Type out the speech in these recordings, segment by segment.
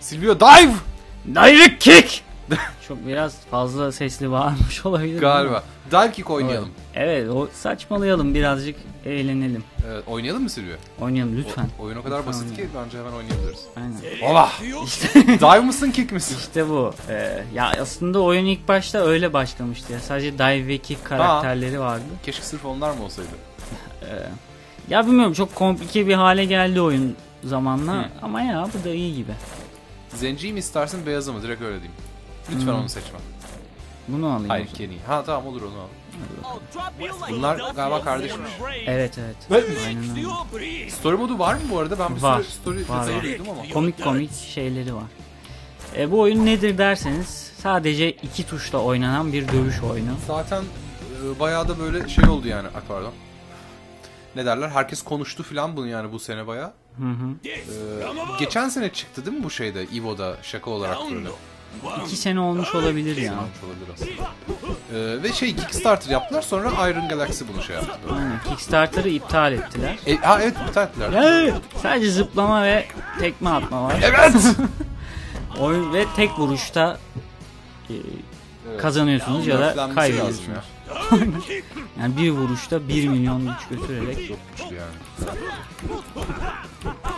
Silvio dive! Direct kick! Çok biraz fazla sesli bağırmış olabilir. Galiba. Dive kick oynayalım. Evet o saçmalayalım birazcık eğlenelim. Evet, oynayalım mı Silvio? Oynayalım lütfen. O- oyun o kadar Lütfen basit ki bence hemen oynayabiliriz. Aynen. Ola! dive mısın kick misin? İşte bu. Ee, ya aslında oyun ilk başta öyle başlamıştı ya. Sadece dive ve kick karakterleri vardı. Keşke sırf onlar mı olsaydı? Ya bilmiyorum çok komplike bir hale geldi oyun zamanla Hı. ama ya bu da iyi gibi. Zenciyi mi istersin beyazı mı? Direkt öyle diyeyim. Lütfen onu seçme. Bunu alayım. Hayır zaman. Kenny. Ha tamam olur onu al. Bunlar galiba kardeşmiş. Evet evet. Ve- Aynen öyle. Story modu var mı bu arada? Ben bir Var, sürü story var, detayı var. duydum ama. Komik komik şeyleri var. E, bu oyun nedir derseniz sadece iki tuşla oynanan bir dövüş oyunu. Zaten e, bayağı da böyle şey oldu yani. Ay pardon. Ne derler? Herkes konuştu filan bunu yani bu sene bayağı. Hı hı. Ee, geçen sene çıktı değil mi bu şeyde Evo'da şaka olarak böyle. İki sene olmuş olabilir ya. Olmuş olabilir aslında. Ee, ve şey Kickstarter yaptılar sonra Iron Galaxy bunu şey yaptı. Aynen. Kickstarter'ı iptal ettiler. E, ha evet iptal ettiler. Ya, sadece zıplama ve tekme atma var. Evet. Oyun ve tek vuruşta e, Evet. kazanıyorsunuz ya da Nerflenmesi lazım kaybediyorsunuz. Ya. Yani bir vuruşta 1 milyon güç götürerek Çok güçlü yani.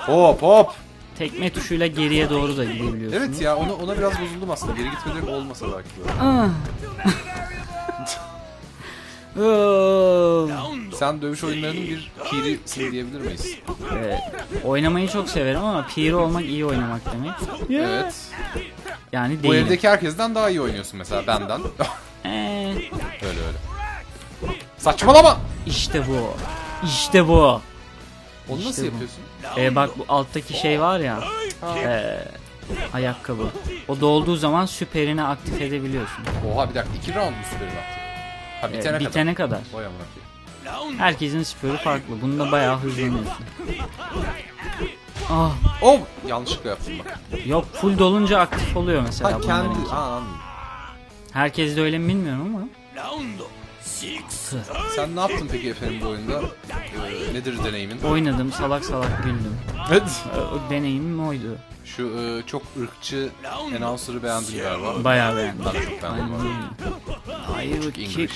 Hop hop. tekme tuşuyla geriye doğru da gidebiliyorsunuz. Evet ya ona ona biraz bozuldum aslında. Geri gitmeleri olmasa belki böyle. Ah. Sen dövüş oyunlarının bir pirisin diyebilir miyiz? Evet. Oynamayı çok severim ama piri olmak iyi oynamak demek. Evet. Yani Bu evdeki herkesten daha iyi oynuyorsun mesela benden. Ee, öyle öyle. Saçmalama. işte bu. İşte bu. Onu İşte nasıl bu. yapıyorsun? Ee, bak bu alttaki şey var ya. ee, ayakkabı. O dolduğu zaman süperini aktif edebiliyorsun. Oha bir dakika iki round mu süperin attı? Ha Ee, bitene kadar. kadar. Vay amına koyayım. Herkesin süperi farklı. Bunda bayağı hızlanıyorsun. Ah, Oh yanlışlıkla yaptım bak. yok full dolunca aktif oluyor mesela Ha bunların. kendi. Ha anladım. Herkes de öyle mi bilmiyorum ama. Sen ne yaptın peki efendim bu oyunda? Ee, nedir deneyimin? Oynadım salak salak güldüm. Evet. O deneyimim oydu. Şu e, çok ırkçı announcer'ı beğendin galiba. Bayağı beğendim. Ben çok beğendim. Aynen. Hayır kick.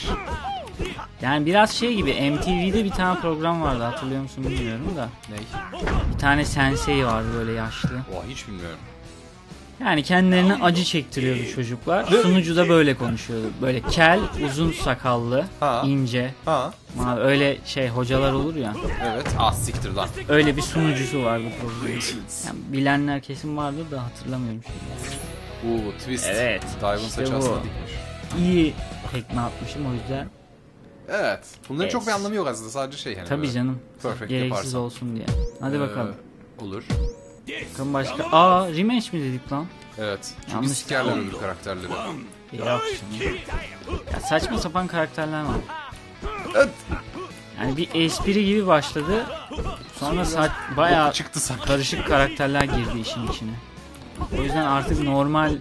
Yani biraz şey gibi MTV'de bir tane program vardı hatırlıyor musun bilmiyorum da. Ney? Bir tane sensei vardı böyle yaşlı. Oha hiç bilmiyorum. Yani kendilerine acı çektiriyordu çocuklar. Sunucu da böyle konuşuyordu. Böyle kel, uzun sakallı, Ha. ince. Ha Mavi, öyle şey hocalar olur ya. evet. Ah siktir lan. Öyle bir sunucusu vardı programın. Yani bilenler kesin vardır da hatırlamıyorum şimdi. Uuu twist. Evet, Dive'ın işte saçı bu. aslında dikmiş. İyi tekme atmışım o yüzden. Evet. Bunların çok bir anlamı yok aslında. Sadece şey yani. Tabii böyle. canım. Perfect Gereksiz yaparsan. olsun diye. Hadi Ee, bakalım. Olur. Bakalım başka. Aa rematch mi dedik lan? Evet. Çünkü Yanlış sikerler öbür karakterleri. Yok şimdi. Ya saçma sapan karakterler var. Evet. Yani bir espri gibi başladı. Sonra saç bayağı Çıktı karışık karakterler girdi işin içine. O yüzden artık normal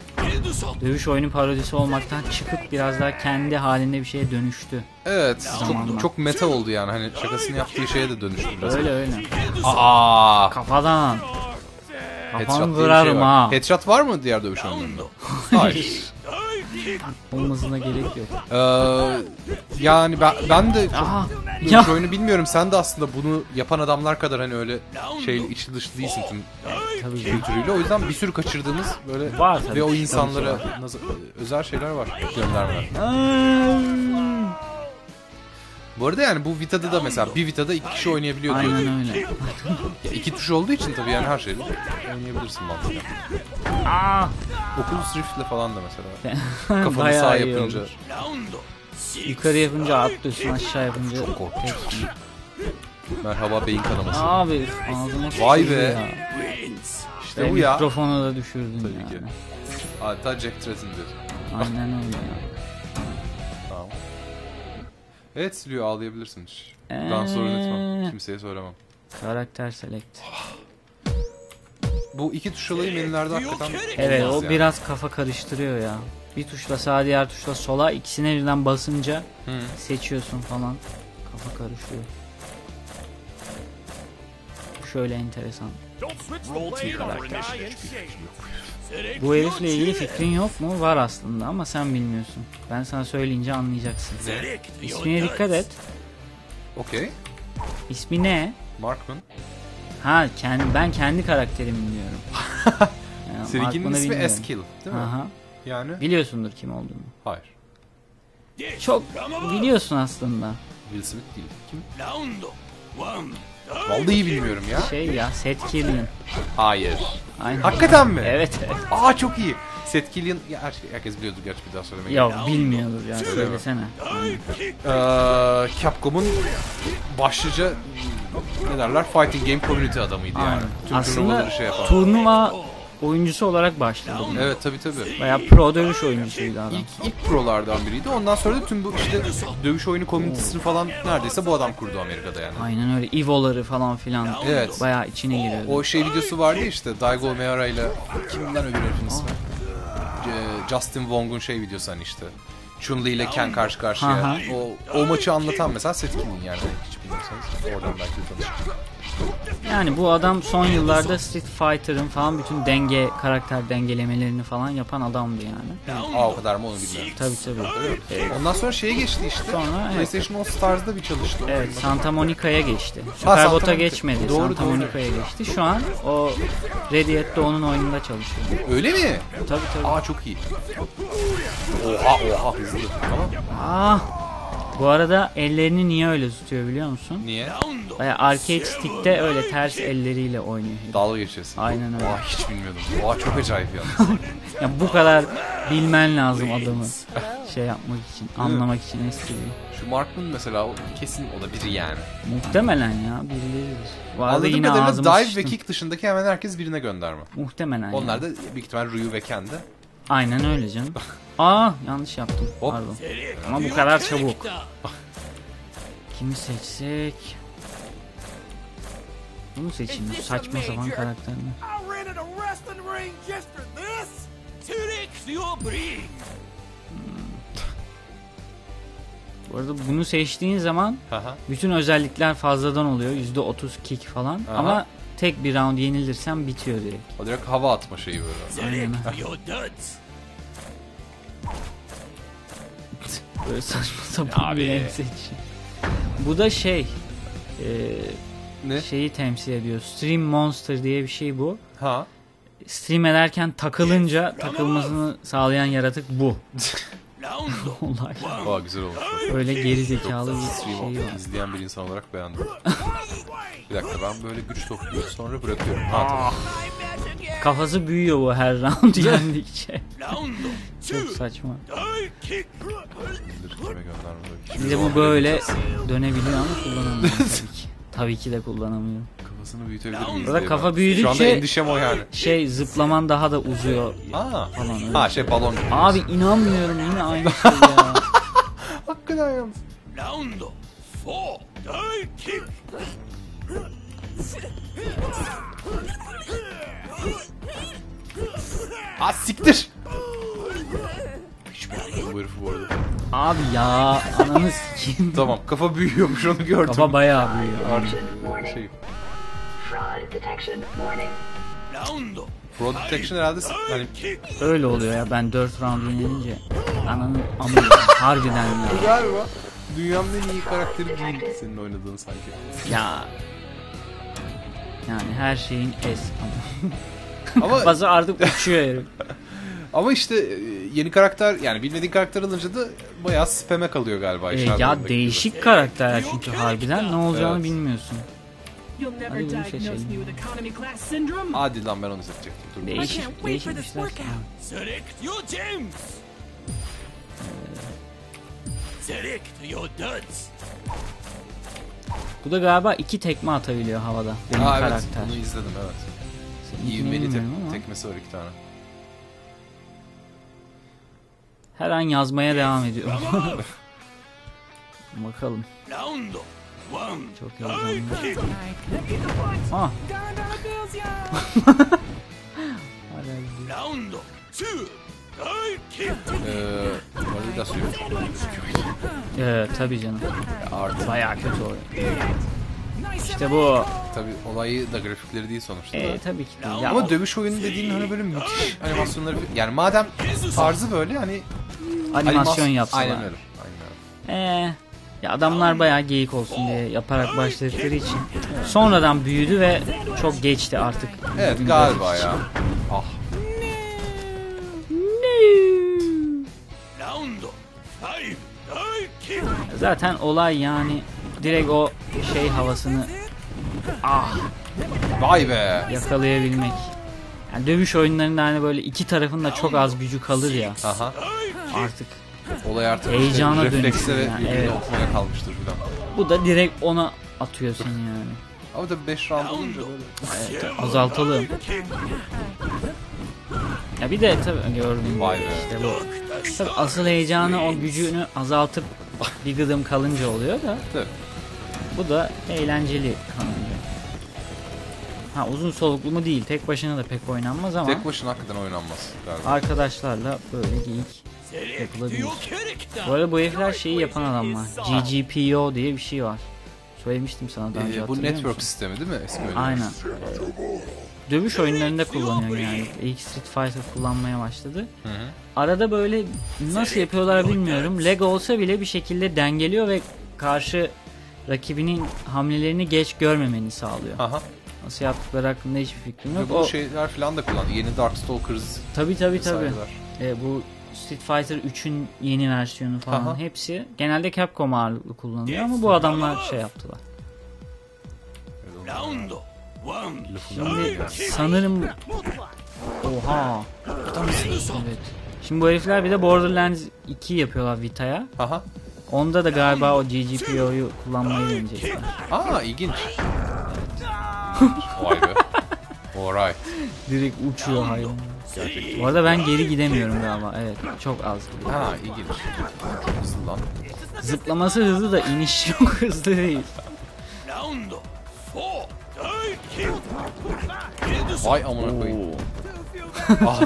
dövüş oyunu parodisi olmaktan çıkıp biraz daha kendi halinde bir şeye dönüştü. Evet. Zamanla. Çok, çok meta oldu yani. Hani şakasını yaptığı şeye de dönüştü biraz. Öyle öyle. Aa. Kafadan. Kafan şey kırarım var. ha. Headshot var mı diğer dövüş oyunlarında? Hayır. Olmasına gerek yok. Ee, yani ben, ben de çok Aha. dövüş Ya. oyunu bilmiyorum. Sen de aslında bunu yapan adamlar kadar hani öyle şey içi dışlı değilsin tüm Tabii kültürüyle. O yüzden bir sürü kaçırdığımız böyle Var tabii. ve o insanlara özel şeyler var. Göndermeler. Bu arada yani bu Vita'da da mesela bir Vita'da iki kişi oynayabiliyor diyor. Aynen öyle. Ya iki tuş olduğu için tabii yani her şeyi oynayabilirsin mantıken. Aa. Oculus Rift'le falan da mesela. Kafanı Bayağı sağa iyi yapınca. Yukarı yapınca atlıyorsun aşağı yapınca. Çok korkunç. Merhaba beyin kanaması. Abi ağzıma Vay be. ya. işte bu ya. mikrofonu da düşürdün Tabii yani. ki. Hatta Jack Tretton'dır. Aynen öyle ya. Evet Silvio ağlayabilirsin. Ben sorun etmem. Kimseye söylemem. Karakter select. Bu iki tuş olayı menülerde hakikaten Evet o yani. biraz kafa karıştırıyor ya. Bir tuşla sağa diğer tuşla sola ikisine birden basınca Hı. seçiyorsun falan. Kafa karışıyor. şöyle enteresan. Don't Bu herifle ilgili fikrin yok mu? Var aslında ama sen bilmiyorsun. Ben sana söyleyince anlayacaksın. İsmine dikkat et. Okey. İsmi ne? Markman. Ha kendi ben kendi karakterimin diyorum. Yani Markman'ı ismi bilmiyorum. Eskil değil mi? Aha. Yani Biliyorsundur kim olduğunu. hayır. Çok biliyorsun aslında. Will Smith değil. Kim? Round one. Vallahi bilmiyorum ya. Şey ya Seth Killian. Hayır. Aynen. Hakikaten mi? Evet evet. Aa çok iyi. Seth Killian ya her- herkes biliyordur gerçi bir daha söylemeye Ya bilmiyordur ya söylesene. Ee, Capcom'un başlıca ne derler fighting game community adamıydı yani. Aynen. Tüm Aslında turnuvaları şey yapan. turnuva oyuncusu olarak başladı. evet tabi tabi. Baya pro dövüş oyuncusuydu adam. İlk, ilk prolardan biriydi. Ondan sonra da tüm bu işte dövüş oyunu komünitesini falan neredeyse bu adam kurdu Amerika'da yani. Aynen öyle. Evo'ları falan filan. Evet. Baya içine giriyordu. O şey videosu vardı işte Daigo Meara ile kimden öbür herifin ismi? Justin Wong'un şey videosu hani işte. Chun-Li ile Ken karşı karşıya. Aha. O, o maçı anlatan mesela Seth Killian yani hiç bilmiyorsanız oradan belki tanışırsınız. Yani bu adam son yıllarda Street Fighter'ın falan bütün denge, karakter dengelemelerini falan yapan adamdı yani. Aa o kadar mı onu bilmiyorum. Tabii tabii. Ondan sonra şeye geçti işte. Sonra, evet. PlayStation All Stars'da bir çalıştı. Evet Santa Monica'ya geçti. Superbot'a geçmedi. Doğru, Santa. Monica'ya geçti. Şu an o Radiant'te onun oyununda çalışıyor. Öyle mi? Tabii tabii. Aa çok iyi. Oha oha hızlı. Tamam. Ah! Bu arada ellerini niye öyle tutuyor biliyor musun? Niye? Baya arcade stick'te öyle ters elleriyle oynuyor. herif. Dalga geçiyorsun. Aynen öyle. Oha hiç bilmiyordum. Oha çok acayip ya. Ya bu kadar bilmen lazım adamı. Şey yapmak için, anlamak için espriyi. Şu Markman mesela o kesin o da biri yani. Muhtemelen ya birileridir. Bu arada Anladığım yine kadarıyla ağzıma dive sıçtım. ve kick dışındaki hemen herkes birine gönderme. Muhtemelen Onlar ya. da büyük ihtimal Ryu ve Ken'de. Aynen öyle canım. Aa yanlış yaptım. Hop. Pardon. Ama bu kadar çabuk. character. Kimi seçsek? Bunu seçeyim. Bu saçma sapan your breed. Bu arada bunu seçtiğin zaman bütün özellikler fazladan oluyor. %30 kick falan. Aha. Ama tek bir round yenilirsen bitiyor direkt. O direkt hava atma şeyi böyle. Aynen. Böyle saçma sapan bir seçiyor. Bu da şey e, Ne? şeyi temsil ediyor. Stream Monster diye bir şey bu. Ha. Stream ederken takılınca takılmasını sağlayan yaratık bu. Olay. Aa güzel olmuş. Öyle geri zekalı bir şey var. izleyen bir insan olarak beğendim. bir dakika ben böyle güç topluyorum sonra bırakıyorum. Ha tamam. Kafası büyüyor bu her round yendikçe. Çok saçma. Kime Bir de bu böyle dönebiliyor ama kullanamıyor tabii ki. Tabii ki de kullanamıyor. Kafasını büyütebilir miyiz? Burada diye kafa ben- Şu anda büyüdükçe endişem o yani. şey zıplaman daha da uzuyor. Aa. Falan öyle. Ha şey balon. Abi inanmıyorum yine aynı şey ya. Hakikaten yalnız. Aa siktir. Bu herifi bu arada. Abi ya ananı sikeyim. Tamam kafa büyüyormuş onu gördüm. Kafa bayağı büyüyor. Artık şey. Fraud detection warning. Round Fraud detection herhalde hani. Öyle oluyor ya ben 4 round yenilince. Ananın amı harbiden ya. galiba dünyanın en iyi karakteri değil senin oynadığın sanki. Ya. Yani her şeyin es. Ama Kafası artık uçuyor herif. ama işte e, yeni karakter yani bilmediğin karakter alınca da bayağı spam'e kalıyor galiba. İşler ya değişik karakterler çünkü harbiden ne olacağını Evet. bilmiyorsun. Hadi bunu seçelim. gibi. Hadi lan ben onu seçecektim. Dur. Değişik, değişik workout. Select your gems. Select your duds. Bu da galiba iki tekme atabiliyor havada benim Aa, evet, karakter. bunu izledim evet. İvmeli te ama. tekmesi var iki tane. Her an yazmaya devam ediyorum. Bakalım. Roundo. Çok heyecanlı. Ah. Round 2 ee, validas. Ee, tabii canım. Artık Bayağı kötü oluyor. İşte bu. Tabii olayı da grafikleri değil sonuçta. da. Ee, tabii ki değil. Ya, Ama dövüş oyunu dediğin hani böyle müthiş animasyonları yani madem tarzı böyle hani animasyon animas- yapsınlar. Aynen öyle. Aynen öyle. Ee, ya adamlar bayağı geyik olsun diye yaparak başladıkları için. Sonradan büyüdü ve çok geçti artık. Evet galiba ya. Ah Zaten olay yani direkt o şey havasını ah Vay be. yakalayabilmek. Yani dövüş oyunlarında hani böyle iki tarafın da çok az gücü kalır ya Aha. artık. Olay artık Heyecana işte refleksle ve yani, evet. okumaya kalmıştır filan. Bu da direkt ona atıyor seni yani. Ama tabii 5 round olunca böyle. Evet, azaltalım. Ya bir de tabii gördüğüm Vay be. işte bu. Tabii asıl heyecanı o gücünü azaltıp bir gıdım kalınca oluyor da Tabii. bu da eğlenceli kalınca. Ha uzun soluklu mu değil tek başına da pek oynanmaz ama Tek başına hakikaten oynanmaz galiba. arkadaşlarla böyle geyik yapılabilir. Bu arada bu herifler şeyi yapan adamlar. GGPO diye bir şey var. Söylemiştim sana daha önce Ee, bu network musun? sistemi değil mi eski? Aynen. Dövüş oyunlarında kullanıyor yani. İlk Street Fighter kullanmaya başladı. Hı hı. Arada böyle nasıl yapıyorlar bilmiyorum. Lag olsa bile bir şekilde dengeliyor ve karşı rakibinin hamlelerini geç görmemeni sağlıyor. Aha. Nasıl yaptıkları hakkında hiçbir fikrim Ve yok. bu O, şeyler falan da kullandı. Yeni Darkstalkers tabii tabii tabii. vesaireler. E, bu Street Fighter 3'ün yeni versiyonu falan Aha. hepsi genelde Capcom ağırlıklı kullanılıyor ama bu adamlar şey yaptılar. Round one. Şimdi sanırım Oha. Evet. Şimdi bu herifler bir de Borderlands 2 yapıyorlar Vita'ya. Aha. Onda da galiba o GGPO'yu kullanmayı deneyecekler. Aa ilginç. Vay be. Alright. Direkt uçuyor hayvan. Gerçekten. Bu arada ben geri gidemiyorum galiba. Evet çok az gidiyor. Ha ilginç. Hızlı lan. Zıplaması hızlı da iniş çok hızlı değil. Into Vay amına koyayım. Abi.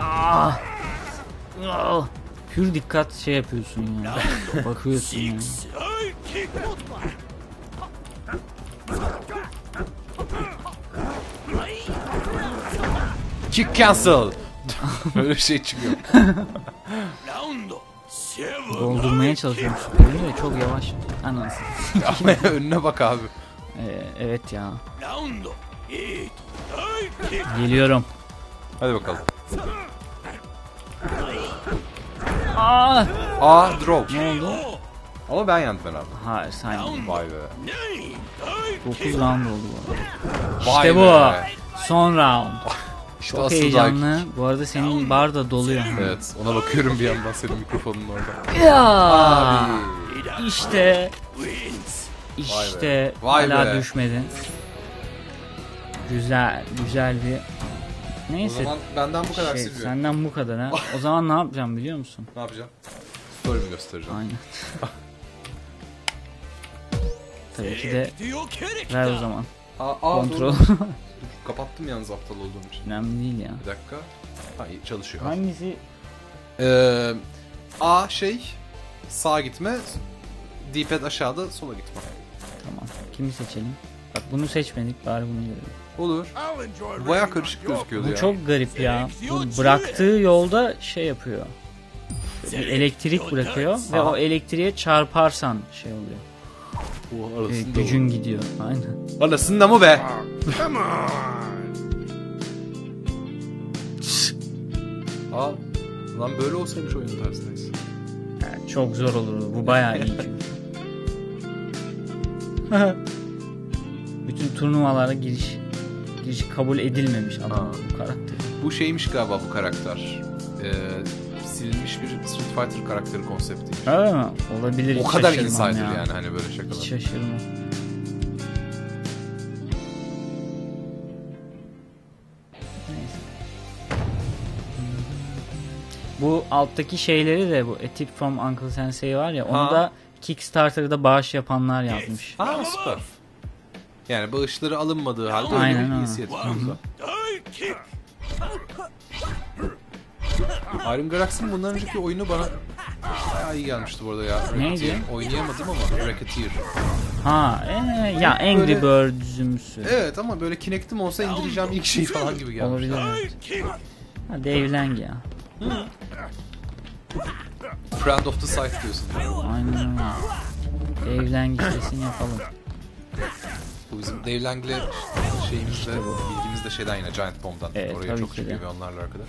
Ah. Ah. Pür dikkat şey yapıyorsun ya. Bakıyorsun ya. Kick. Cancel. Böyle şey çıkıyor. Doldurmaya çalışıyorum süperini de çok yavaş. Anasını. Ama önüne bak abi. Ee, evet ya. Geliyorum. Hadi bakalım. Aa! Aa drop. Ne oldu? Ama ben yendim herhalde. Hayır sen Vay be. Nine. Die 9 round oldu bu arada. Vay İşte bu. be. Son round. Çok asıl heyecanlı. Dark. Bu arada senin bar da doluyor. Evet ona bakıyorum bir yandan senin mikrofonun orada. Ya! Abi. İşte işte Vay hala be. düşmedin. Güzel, güzel bir O Neyse. zaman benden bu kadar şey, Silvio. senden bu kadar ha. O zaman ne yapacağım biliyor musun? Ne yapacağım? Story'mi göstereceğim. Aynen. Tabii ki de ver o zaman. Aa, aa Kontrol. Dur, Kapattım yalnız aptal olduğum için. Önemli değil ya. Bir dakika. Ha iyi, çalışıyor. Hangisi? Ee, A şey sağa gitme. D-pad aşağıda sola gitme. Tamam. Kimi seçelim? Bak bunu seçmedik bari bunu görelim. Olur. Baya karışık gözüküyordu Bu ya. çok garip ya. Bu bıraktığı yolda şey yapıyor. Bir elektrik bırakıyor ve o elektriğe çarparsan şey oluyor. Ee, arasında gücün gidiyor. Aynen. Anasında mı be? Come on. Aa, lan böyle olsaymış oyun tersindeyiz. Yani çok zor olur. Bu bayağı iyi çünkü. Bütün turnuvalara giriş giriş kabul edilmemiş adam Ha. bu karakter. Bu şeymiş galiba bu karakter. Ee, silinmiş bir Street Fighter karakteri. Öyle mi? Olabilir. O hiç kadar şaşırmam insider ya. yani hani böyle Hiç şakalar. şaşırmam. Neyse. Bu alttaki şeyleri de bu A Tip from Uncle Sensei var ya onu Ha. da Kickstarter'da bağış yapanlar yazmış. Ha süper. Yani bağışları alınmadığı halde Aynen öyle bir öyle. inisiyatif. Iron Galaxy'nin bundan önceki oyunu bana bayağı iyi gelmişti bu arada ya. Neydi? Oynayamadım ama Racketeer. Ha ee, ya Angry Böyle- Birds'ümsü. Evet ama böyle Kinect'im olsa indireceğim ilk şey falan gibi gelmiş. Olabilir. Evet. Ha, Dave Lang ya. Friend of the Site diyorsun. Aynen öyle. Dave Lang yapalım. Bu bizim Dave Lang'le şeyimiz de bilgimiz de şeyden yine Giant Bomb'dan. Evet, Oraya tabii çok ki çıkıyor ve onlarla arkadaş.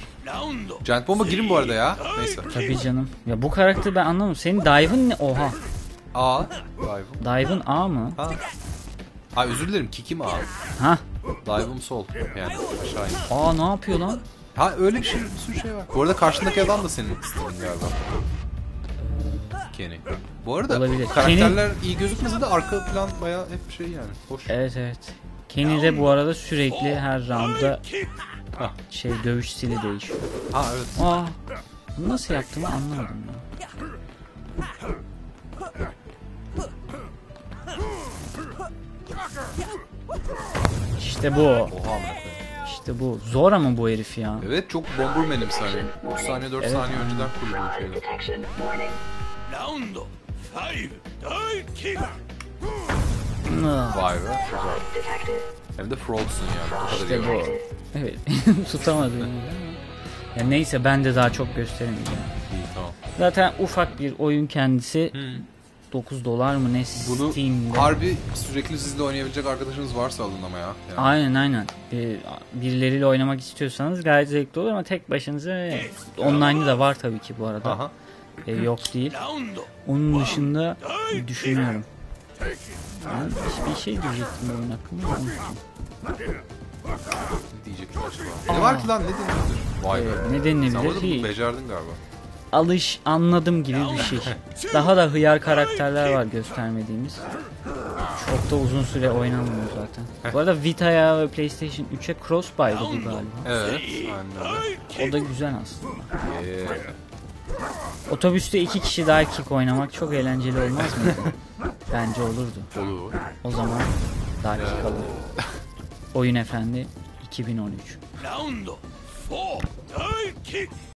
Giant Bomb'a girin bu arada ya. Neyse. Tabii canım. Ya bu karakteri ben anlamadım. Senin dive'ın ne? Oha. A. Dive'ım. Dive'ın A mı? Ha. Ha özür dilerim. Kick'im A. Ha. Dive'ım sol. Yani aşağı in. Aa ne yapıyor lan? Ha öyle bir şey, bir sürü şey var. Bu arada karşındaki adam da senin stilin galiba. Kenny. Bu arada Olabilir. karakterler iyi gözükmese de arka plan bayağı hep şey yani. Hoş. Evet evet. Kenny de bu arada sürekli her roundda şey dövüş stili değişiyor. Ha evet. Aa. Bunu nasıl yaptığımı anlamadım ya. İşte bu. Oha. İşte bu. Zor ama bu herif ya. Evet çok bomberman'im saniye. 3 saniye 4 Evet. saniye önceden Fraud şeyler. Roundo! Five! Kick! Ah, Vay be. Detected. Hem de fraudsun yani. O kadar İşte iyi. bu. Evet. Tutamadım. Ya neyse ben de daha çok gösteremeyeceğim. İyi tamam. Zaten ufak bir oyun kendisi. Hı. 9 dolar mı ne Bunu Steam'de. harbi sürekli sizle oynayabilecek arkadaşınız varsa alın ama ya. Yani. Aynen aynen. Ee, birileriyle oynamak istiyorsanız gayet zevkli olur ama tek başınıza online'ı da var tabii ki bu arada. Aha. Ee, yok değil. Onun dışında düşünüyorum. Ben bir şey diyecektim oyun hakkında da unuttum. Ne diyecektim acaba? Ne var ki lan ne denilebilir? Vay be. Ee, ne Sen denilebilir ki? becerdin galiba. Alış anladım gibi bir şey. Daha da hıyar karakterler var göstermediğimiz. Çok da uzun süre oynanmıyor zaten. Bu arada Vita'ya ve PlayStation 3'e cross-buy'dı bu galiba. Evet. Kick! O da güzel aslında. Yeah. Otobüste iki kişi daha kick oynamak çok eğlenceli olmaz mıydı? Bence olurdu. Olur. O zaman daha kick alır. Oyun Efendi 2013. Roundo! Four! Die kick!